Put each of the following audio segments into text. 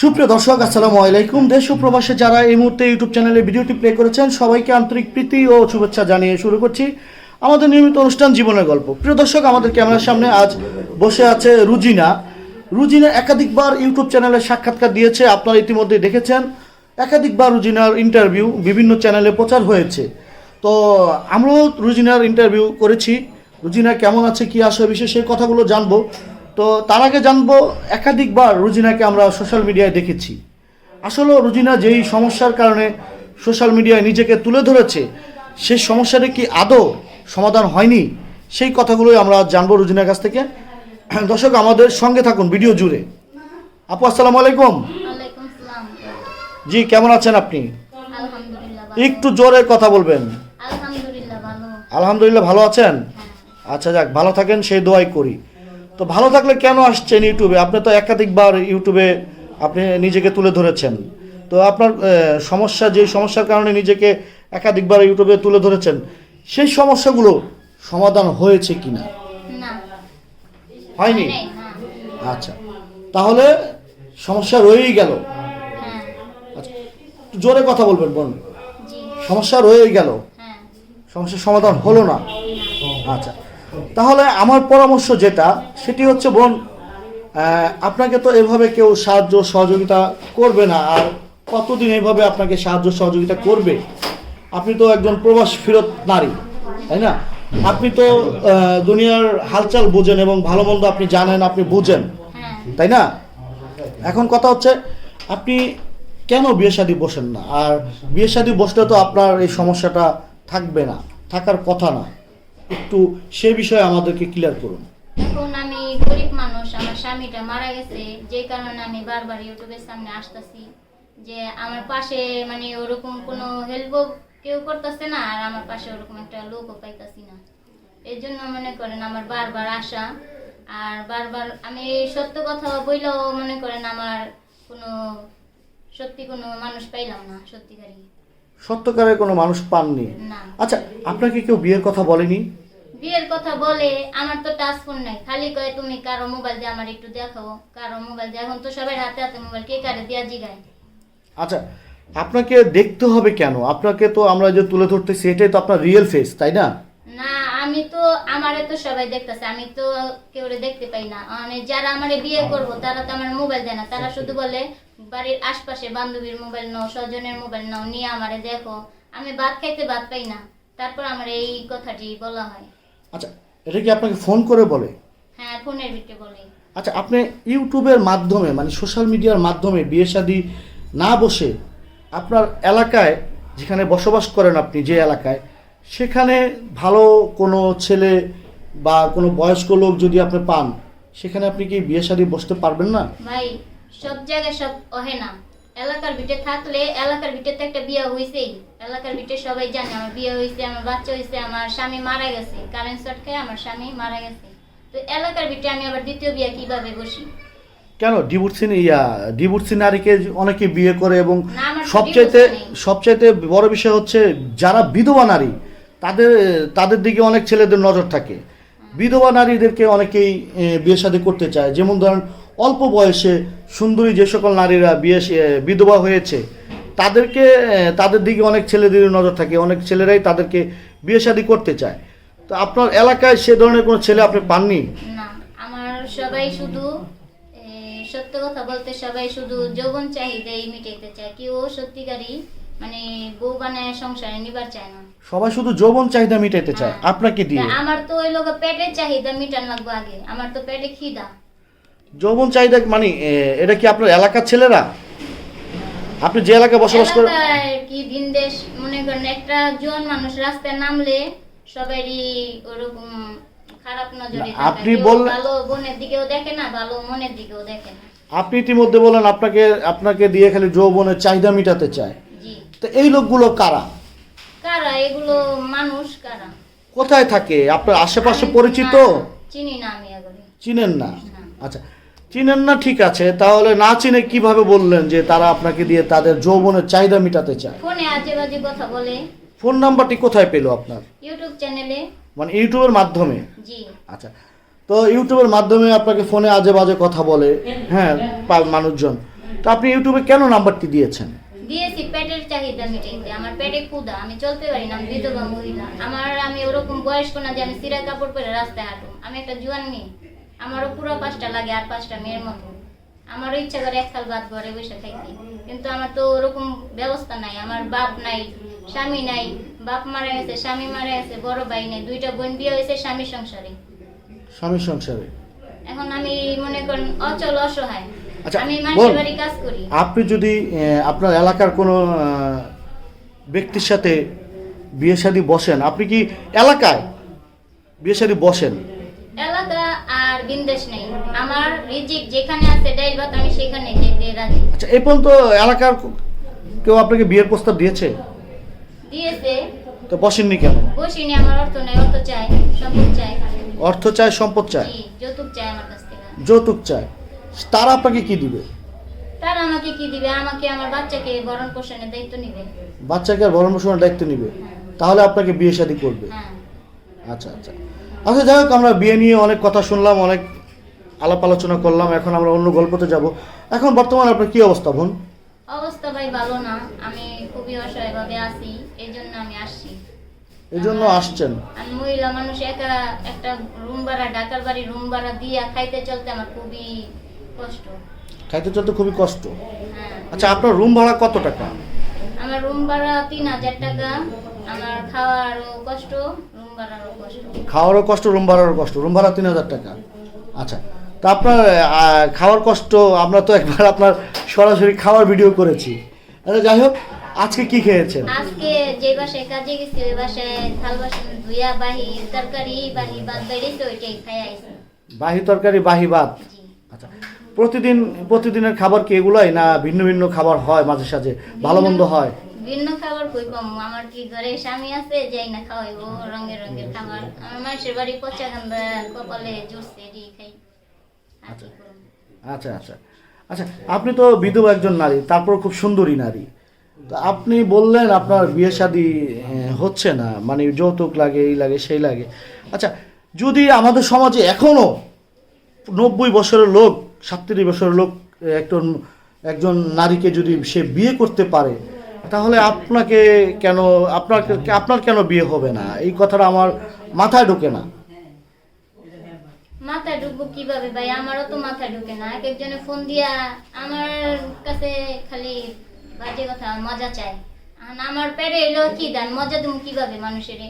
সুপ্রিয় দর্শক, আসসালামু আলাইকুম। দেশ ও প্রবাসে যারা এই মুহূর্তে ইউটিউব চ্যানেলে ভিডিওটি প্লে করেছেন, সবাইকে আন্তরিক প্রীতি ও শুভেচ্ছা জানিয়ে শুরু করছি আমাদের নিয়মিত অনুষ্ঠান জীবনের গল্প। প্রিয় দর্শক, আমাদের ক্যামেরার সামনে আজ বসে আছে রুজিনা। রুজিনা একাধিকবার ইউটিউব চ্যানেলে সাক্ষাৎকার দিয়েছে, আপনারা ইতিমধ্যে দেখেছেন। একাধিকবার রুজিনার ইন্টারভিউ বিভিন্ন চ্যানেলে প্রচার হয়েছে। তো আমরাও রুজিনার ইন্টারভিউ করেছি। রুজিনা কেমন আছে, কি আসে বিষয়ে, সেই কথাগুলো জানব। তো তার আগে জানব একাধিকবার রুজিনাকে আমরা সোশ্যাল মিডিয়ায় দেখেছি। আসলে রুজিনা যেই সমস্যার কারণে সোশ্যাল মিডিয়ায় নিজেকে তুলে ধরেছে সেই সমস্যাটা কি আদৌ সমাধান হয়নি? সেই কথাগুলোই আমরা জানব রুজিনার কাছ থেকে। দর্শক আমাদের সঙ্গে থাকুন ভিডিও জুড়ে। আপু আসসালামু আলাইকুম। জি কেমন আছেন আপনি? একটু জোরে কথা বলবেন। আলহামদুলিল্লাহ ভালো। আলহামদুলিল্লাহ ভালো আছেন? আচ্ছা যাক ভালো থাকেন সেই দোয়াই করি। তো ভালো থাকলে কেন আসছেন ইউটিউবে? আপনি তো একাধিকবার ইউটিউবে আপনি নিজেকে তুলে ধরেছেন। তো আপনার সমস্যা যে সমস্যার কারণে নিজেকে একাধিকবার ইউটিউবে তুলে ধরেছেন সেই সমস্যাগুলো সমাধান হয়েছে কি না। হয়নি? আচ্ছা। তাহলে সমস্যা রয়েই গেল। হ্যাঁ। আচ্ছা জোরে কথা বলবেন বোন। সমস্যা রয়েই গেল। হ্যাঁ। সমস্যার সমাধান হলো না। আচ্ছা। তাহলে আমার পরামর্শ যেটা, সেটি হচ্ছে, বোন আপনাকে তো এভাবে কেউ সাহায্য সহযোগিতা করবে না, আর কতদিন এইভাবে আপনাকে সাহায্য সহযোগিতা করবে? আপনি তো একজন প্রবাস ফেরত নারী, তাই না? আপনি তো দুনিয়ার হালচাল বুঝেন এবং ভালো মন্দ আপনি জানেন, আপনি বুঝেন, তাই না? এখন কথা হচ্ছে, আপনি কেন বিয়ে শাদী বসেন না? আর বিয়ে শাদী বসলে তো আপনার এই সমস্যাটা থাকবে না, থাকার কথা না। একটু সে বিষয়ে আমাদেরকে ক্লিয়ার করুন। এখন আমি গরিব মানুষ, আমার স্বামীটা মারা গেছে, যে কারণে আমি বারবার ইউটিউবের সামনে আসতেছি যে আমার পাশে মানে ওরকম কোনো হেল্প কেউ করতেছে না, আর আমার পাশে ওরকম একটা লোকও পাইতাছি না। এই জন্য মনে করেন আমার বারবার আসা আর বারবার আমি সত্য কথা বইলেও মনে করেন আমার কোনো, সত্যি কোনো মানুষ পাইলাম না, সত্যিকারই। সত্যকারের কোনো মানুষ পাননি। আচ্ছা আপনাকে কেউ বিয়ের কথা বলেনি? বিয়ের কথা বলে আমার তো টাচ ফোন নাই। খালি কয়ে তুমি কারও মোবাইল দিয়ে আমার একটু দেখাও। কারও মোবাইল দিয়ে। এখন তো সবাই হাতে হাতে মোবাইল কে কারে দিয়া জিগায়? আচ্ছা আপনাকে দেখতে হবে কেন? আপনাকে তো আমরা যে তুলে ধরতেছি এটাই তো আপনার রিয়েল ফেস তাই না না? আমি তো আমারে তো সবাই দেখতেছে আমি তো কেউ দেখতে পাই না। মানে যারা আমারে বিয়ে করব তারা তো আমার মোবাইল দেয় না। তারা শুধু বলে বাড়ির আশপাশে বান্ধবীর মোবাইল নাও স্বজনের মোবাইল নাও নিয়ে আমারে দেখো। আমি ভাত খাইতে ভাত পাই না। তারপর আমার এই কথাটি বলা হয়। আচ্ছা এটা কি আপনাকে ফোন করে বলে? হ্যাঁ ফোনের ভিতরে বলে। আচ্ছা আপনি ইউটিউবের মাধ্যমে মানে সোশ্যাল মিডিয়ার মাধ্যমে বিয়ে শাদী না বসে আপনার এলাকায় যেখানে বসবাস করেন আপনি যে এলাকায় সেখানে ভালো কোনো ছেলে বা কোনো বয়স্ক লোক যদি আপনি পান সেখানে আপনি কি বিয়ে শাদী বসতে পারবেন না? ভাই সব জায়গায় সব ওহে না। এলাকার ভিতরে থাকলে এলাকার ভিতরে তো একটা বিয়ে হয়েছেই এলাকার ভিতরে সবাই জানে আমার বিয়ে হয়েছে আমার বাচ্চা হয়েছে আমার স্বামী মারা গেছে। কারেন্ট শর্ট খেয়ে আমার স্বামী মারা গেছে। তো এলাকার ভিতরে আমি আবার দ্বিতীয় বিয়ে কীভাবে বসি? কেন? ডিভোর্সি ইয়া ডিভোর্সি নারীকে অনেকে বিয়ে করে এবং সবচাইতে সবচাইতে বড় বিষয় হচ্ছে যারা বিধবা নারী তাদের তাদের দিকে অনেক ছেলেদের নজর থাকে। বিধবা নারীদেরকে অনেকেই বিয়ে শাদী করতে চায়। যেমন ধরেন, অল্প বয়সে সুন্দরী যে সকল নারীরা বিয়ে বিধবা হয়েছে, তাদেরকে তাদের দিকে অনেক ছেলেদের নজর থাকে। অনেক ছেলেরাই তাদেরকে বিয়ে শাদী করতে চায়। তো আপনার এলাকায় সে ধরনের কোনো ছেলে আপনি পাননি? না, আমার সবাই শুধু সত্য কথা বলতে সবাই শুধু যৌবন চাহিদাই মিটাইতে চায়। কেউ সত্যিকারই মানে বউ বানায় সংসারে নিবার চায় না। সবাই শুধু যৌবন চাহিদা মিটাইতে চায়। হ্যাঁ। আপনাকে দিয়ে। আমার তো ওই লোক পেটের চাহিদা মিটান লাগবে আগে। আমার তো পেটে খিদা। যৌবন চাহিদা মানে এটা কি আপনার এলাকার ছেলেরা? আপনি যে এলাকায় বসবাস করেন কি ভিনদেশ মনে করেন একটা জোয়ান মানুষ রাস্তায় নামলে সবারই ওরকম খারাপ নজরে। আপনি কেউ বললে- ভালো বোনের দিকেও দেখে না ভালো মনের দিকেও দেখে না। আপনি ইতিমধ্যে বলেন আপনাকে আপনাকে দিয়ে খালি যৌবনের চাহিদা মিটাতে চায়। তো এই লোকগুলো কারা? কারা? এগুলো মানুষ কারা? কোথায় থাকে? আপনার আশেপাশে পরিচিত? চিনি না আমি চিনেন না। আচ্ছা চিনেন না ঠিক আছে। তাহলে না চিনে কীভাবে বললেন যে তারা আপনাকে দিয়ে তাদের যৌবনের চাহিদা মিটাতে চায়? ফোনে আজে বাজে কথা বলে। ফোন নাম্বারটি কোথায় পেল আপনার? ইউটিউব চ্যানেলে। মানে ইউটিউবের মাধ্যমে? জি। আচ্ছা তো ইউটিউবের মাধ্যমে আপনাকে ফোনে আজে বাজে কথা বলে হ্যাঁ মানুষজন। তো আপনি ইউটিউবে কেন নাম্বারটি দিয়েছেন? দিয়েছি পেটের চাহিদা মিটাইতে আমার পেটে ক্ষুদা আমি চলতে পারি না আমি বিধবা মহিলা আমার আমি ওরকম বয়স্ক না যে আমি সিরা কাপড় পরে রাস্তায় হাঁটু আমি একটা জুয়ান মেয়ে। আমারও পুরো পাঁচটা লাগে আর পাঁচটা মেয়ের মতো। আমারও ইচ্ছা করে এক সাল বাদ ঘরে বসে খাইতে কিন্তু আমার তো ওরকম ব্যবস্থা নাই। আমার বাপ নাই স্বামী নাই। বাপ মারা গেছে স্বামী মারা গেছে বড় ভাই নেই দুইটা বোন বিয়ে হয়েছে স্বামী সংসারে। স্বামী সংসারে? এখন আমি মনে করেন অচল অসহায়। আচ্ছা, আপনি যদি আপনার এলাকার কোনো ব্যক্তির সাথে বিয়ে শাদী বসেন আপনি কি এলাকায় বিয়ে শাদী বসেন? এলাকা আর বিন্দেশ নেই। আমার রিজিক যেখানে আছে ডাইল ভাত আমি সেখানে যেতে রাজি। আচ্ছা এই পর্যন্ত এলাকার কেউ আপনাকে বিয়ের প্রস্তাব দিয়েছে? দিয়েছে। তো বসেননি কেন? বসিনি আমার অর্থ নাই অর্থ চাই সম্পদ চাই। অর্থ সম্পদ চায় যৌতুক চাই আমার কাছ থেকে। যৌতুক চায় তারা আপনাকে কি দিবে? তারা আমাকে কি দিবে? আমাকে আমার বাচ্চাকে ভরণ পোষণের দায়িত্ব নিবে। বাচ্চাকে আর ভরণ পোষণের দায়িত্ব নিবে? তাহলে আপনাকে বিয়ে শাদী করবে? হ্যাঁ। আচ্ছা আচ্ছা। আচ্ছা যাই হোক আমরা বিয়ে নিয়ে অনেক কথা শুনলাম অনেক আলাপ আলোচনা করলাম এখন আমরা অন্য গল্পতে যাব। এখন বর্তমানে আপনার কি অবস্থা বোন? অবস্থা ভাই ভালো না। আমি খুবই অসহায় ভাবে আছি এই জন্য আমি আসছি। এই জন্য আসছেন? আমি মহিলা মানুষ একা একটা রুম ভাড়া ঢাকার বাড়ি রুম ভাড়া দিয়া খাইতে চলতে আমার খুবই খাইতে চলতে খুবই কষ্ট। হ্যাঁ। আচ্ছা আপনার রুম ভাড়া কত টাকা? আমার রুম ভাড়া তিন হাজার টাকা। আমার খাওয়ারও কষ্ট রুম ভাড়ারও কষ্ট। খাওয়ারও কষ্ট রুম ভাড়ারও কষ্ট। রুম ভাড়া তিন হাজার টাকা। আচ্ছা তা আপনার খাওয়ার কষ্ট আমরা তো একবার আপনার সরাসরি খাওয়ার ভিডিও করেছি। আচ্ছা যাই হোক আজকে কি খেয়েছেন? আজকে যে বাসায় কাজে গেছি ওই বাসায় থাল বাসন ধুইয়া বাহি তরকারি বাহি ভাত বেড়েছে ওইটাই খাই আইছি। বাহি তরকারি বাহি ভাত। আচ্ছা প্রতিদিন প্রতিদিনের খাবার কি এগুলাই না ভিন্ন ভিন্ন খাবার হয় মাঝে সাঝে? ভালো মন্দ হয়? ভিন্ন খাবার কই আমার কি ঘরে স্বামী আছে যাই না খাওয়াইবো রঙের রঙের খাবার। আমার মানুষের বাড়ি পচা গান্দা কপালে জুড়ছে খাই। করব? আচ্ছা আচ্ছা। আচ্ছা আপনি তো বিধবা একজন নারী তারপর খুব সুন্দরী নারী। তো আপনি বললেন আপনার বিয়ে শাদী হচ্ছে না। মানে যৌতুক লাগে এই লাগে সেই লাগে। আচ্ছা যদি আমাদের সমাজে এখনও নব্বই বছরের লোক সাতত্রিশ বছরের লোক একজন একজন নারীকে যদি সে বিয়ে করতে পারে তাহলে আপনাকে কেন আপনার আপনার কেন বিয়ে হবে না? এই কথাটা আমার মাথায় ঢোকে না। মাথায় ঢুকবো কীভাবে ভাই? আমারও তো মাথায় ঢুকে না। এক একজনে ফোন দিয়া আমার কাছে খালি বাজে কথা মজা চাই আর আমার পেটে এলো কি দান? মজা তুমি কীভাবে মানুষের?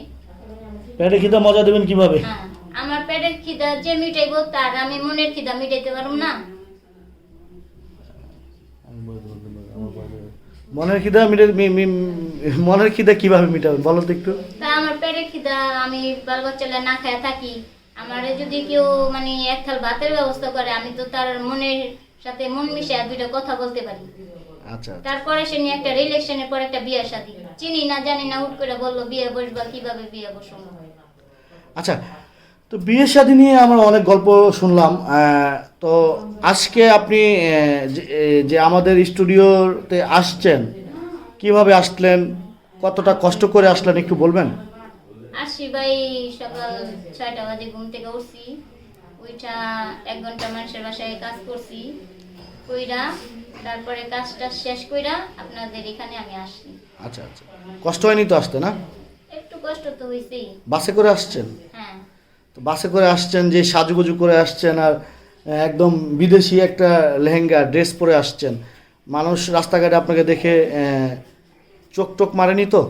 পেটে খিদে মজা দেবেন কীভাবে? হ্যাঁ। আমার পেটের খিদা যে মিটাইবো তার আমি মনের খিদা মিটাইতে পারব না। মনের খিদা মিটে মনের খিদা কীভাবে মিটাবেন? বলো তো একটু। তা আমার পেটের খিদা আমি বাল বাচ্চারা না খায় থাকি। আমার যদি কেউ মানে এক থাল ভাতের ব্যবস্থা করে আমি তো তার মনের সাথে মন মিশে দুইটা কথা বলতে পারি। আচ্ছা তারপরে সে নিয়ে একটা রিলেশনের পর একটা বিয়ে শাদী চিনি না জানি না হুট করে বলল বিয়ে বসবা কীভাবে বিয়ে বসবো? আচ্ছা তো বিয়ে শাদী নিয়ে আমরা অনেক গল্প শুনলাম তো আজকে আপনি যে- আমাদের স্টুডিওতে আসছেন কীভাবে আসলেন কতটা কষ্ট করে আসলেন একটু বলবেন? আসি ভাই সকাল ছয়টা বাজে ঘুম থেকে উঠছি। ওইটা এক ঘণ্টা মানুষের বাসায় কাজ করছি। কইরা তারপরে কাজটা শেষ কইরা আপনাদের এখানে আমি আসি। আচ্ছা আচ্ছা। কষ্ট হয়নি তো আসতে না? একটু কষ্ট তো হয়েছেই বাসে করে আসছেন? হ্যাঁ। তো বাসে করে আসছেন যে সাজুগুজু করে আসছেন আর একদম বিদেশি একটা লেহেঙ্গা ড্রেস পরে আসছেন। মানুষ রাস্তাঘাটে আপনাকে দেখে চোখ টোক মারেনি তো?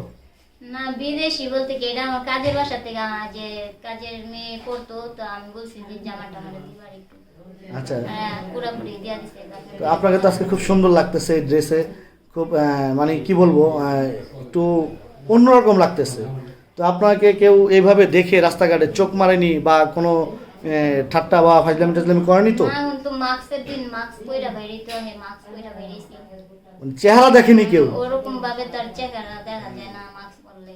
না বিদেশি বলতে কি এটা আমার কাজের বাসা থেকে আমার যে কাজের মেয়ে তো আমি বলছি যে জামাটা আমার দিবার একটু। আচ্ছা। হ্যাঁ পুরাপুরি দিয়া দিছে তো আপনাকে তো আজকে খুব সুন্দর লাগতেছে এই ড্রেসে খুব মানে কি বলব একটু অন্যরকম লাগতেছে। তো আপনাকে কেউ এইভাবে দেখে রাস্তাঘাটে চোখ মারেনি বা কোনো ঠাট্টা বা ফাজলামি টাজলামি করেনি তো? না মানে চেহারা দেখেনি কেউ? ওরকম ভাবে তার চেহারা দেখা যায় না মাস্ক পরলে।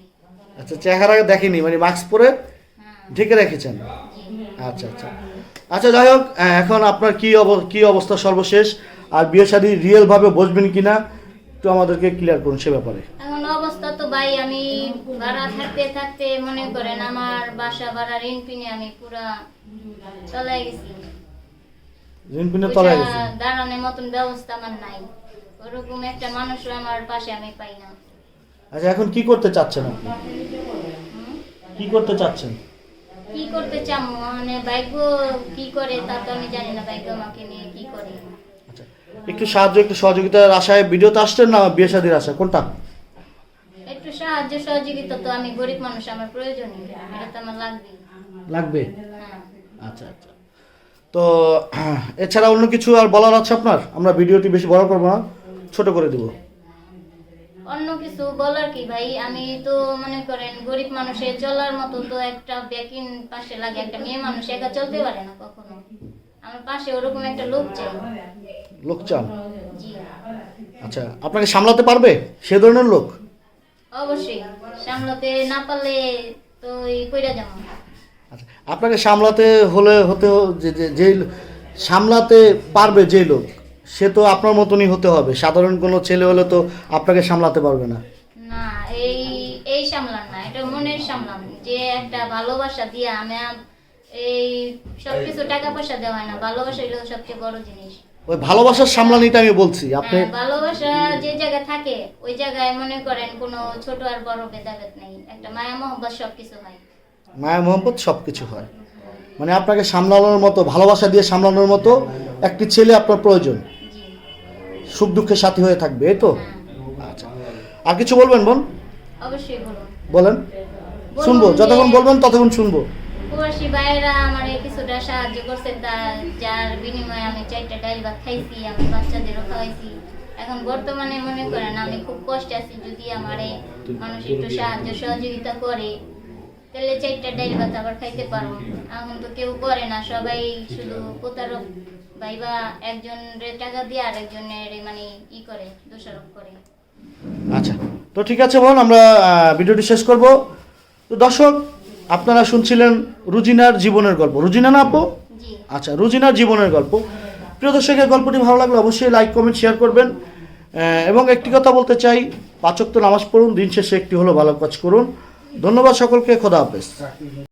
আচ্ছা চেহারা দেখেনি মানে মাস্ক পরে হ্যাঁ। ঢেকে রেখেছেন? আচ্ছা আচ্ছা। আচ্ছা যাই হোক এখন আপনার কি অব- কি অবস্থা সর্বশেষ? আর বিয়ে শাদী রিয়েলভাবে বসবেন কিনা? একটু আমাদেরকে ক্লিয়ার করুন সে ব্যাপারে। এখন অবস্থা তো ভাই আমি ভাড়া থাকতে থাকতে মনে করেন আমার বাসা ভাড়া ঋণ পিনে আমি পুরা চলাই গেছি। ঋণ পিনে ওইটা গেছেন দাঁড়ানোর মতন ব্যবস্থা আমার নাই। ওরকম একটা মানুষও আমার পাশে আমি পাই না। আচ্ছা এখন কি করতে চাচ্ছেন আপনি? কি করতে চাচ্ছেন? কি করতে চাম? মানে ভাগ্য কি করে তা তো আমি জানি না ভাগ্য আমাকে নিয়ে একটু সাহায্য একটু সহযোগিতার আশায় ভিডিওতে আসছেন না বিয়ে শাদির আশা কোনটা? একটু সাহায্য সহযোগিতা তো আমি গরিব মানুষ আমার প্রয়োজন। এটা তো আমার লাগবেই লাগবে? হ্যাঁ। আচ্ছা আচ্ছা। তো এছাড়া অন্য কিছু আর বলার আছে আপনার? আমরা ভিডিওটি বেশি বড় করব না ছোট করে দিব। অন্য কিছু বলার কি ভাই? আমি তো মনে করেন গরিব মানুষের চলার মতো তো একটা ব্যাকিং পাশে লাগে একটা মেয়ে মানুষ একা চলতে পারে না কখনো। আমার পাশে ওরকম একটা লোক চাই। লোক চান? জি আচ্ছা আপনাকে সামলাতে পারবে? সে ধরনের লোক? অবশ্যই সামলাতে না পারলে তো এই কইরা যাব। আচ্ছা আপনাকে সামলাতে হলে হতে যে যে সামলাতে পারবে যেই লোক সে তো আপনার মতনই হতে হবে। সাধারণ কোনো ছেলে হলে তো আপনাকে সামলাতে পারবে না। না এই এই সামলান না এটা মনের সামলান। যে একটা ভালোবাসা দিয়ে আম- এই সবকিছু টাকা পয়সা দেওয়া হয় না ভালোবাসা হলো সবচেয়ে বড় জিনিস। ওই ভালোবাসার সামলানিটা আমি বলছি আপনি হ্যাঁ, ভালোবাসা যে জায়গায় থাকে ওই জায়গায় মনে করেন কোনো ছোট আর বড় ভেদাভেদ নেই। একটা মায়া মহব্বত সবকিছু হয়। মায়া মোহাম্মদ সব কিছু হয়। মানে আপনাকে সামলানোর মতো ভালোবাসা দিয়ে সামলানোর মতো একটি ছেলে আপনার প্রয়োজন। সুখ দুঃখের সাথী হয়ে থাকবে এই তো? হ্যাঁ। আচ্ছা। আর কিছু বলবেন বোন? অবশ্যই বলুন। বলেন। শুনব যতক্ষণ বলবেন ততক্ষণ শুনব। প্রবাসী ভাইয়েরা আমার কিছুটা সাহায্য করছে যার বিনিময়ে আমি চারটা ডাইল ভাত খাইছি, আমি বাচ্চাদেরও খাওয়াইছি। এখন বর্তমানে মনে করেন আমি খুব কষ্টে আছি, যদি আমার মানুষ একটু সাহায্য সহযোগিতা করে, তাহলে চারটা ডাইল ভাত আবার খাইতে পারব। এখন তো কেউ করে না, সবাই শুধু প্রতারক ভাইবা একজনের টাকা দিয়ে আর একজনের মানে ই করে, দোষারোপ করে। আচ্ছা তো ঠিক আছে বোন, আমরা ভিডিওটি শেষ করব। তো দর্শক আপনারা শুনছিলেন রুজিনার জীবনের গল্প। রুজিনা না আপু? আচ্ছা রুজিনার জীবনের গল্প। প্রিয় দর্শকের গল্পটি ভালো লাগলে অবশ্যই লাইক কমেন্ট শেয়ার করবেন। এবং একটি কথা বলতে চাই পাচক তো নামাজ পড়ুন দিন শেষে একটি হলো ভালো কাজ করুন। ধন্যবাদ সকলকে খোদা হাফেজ।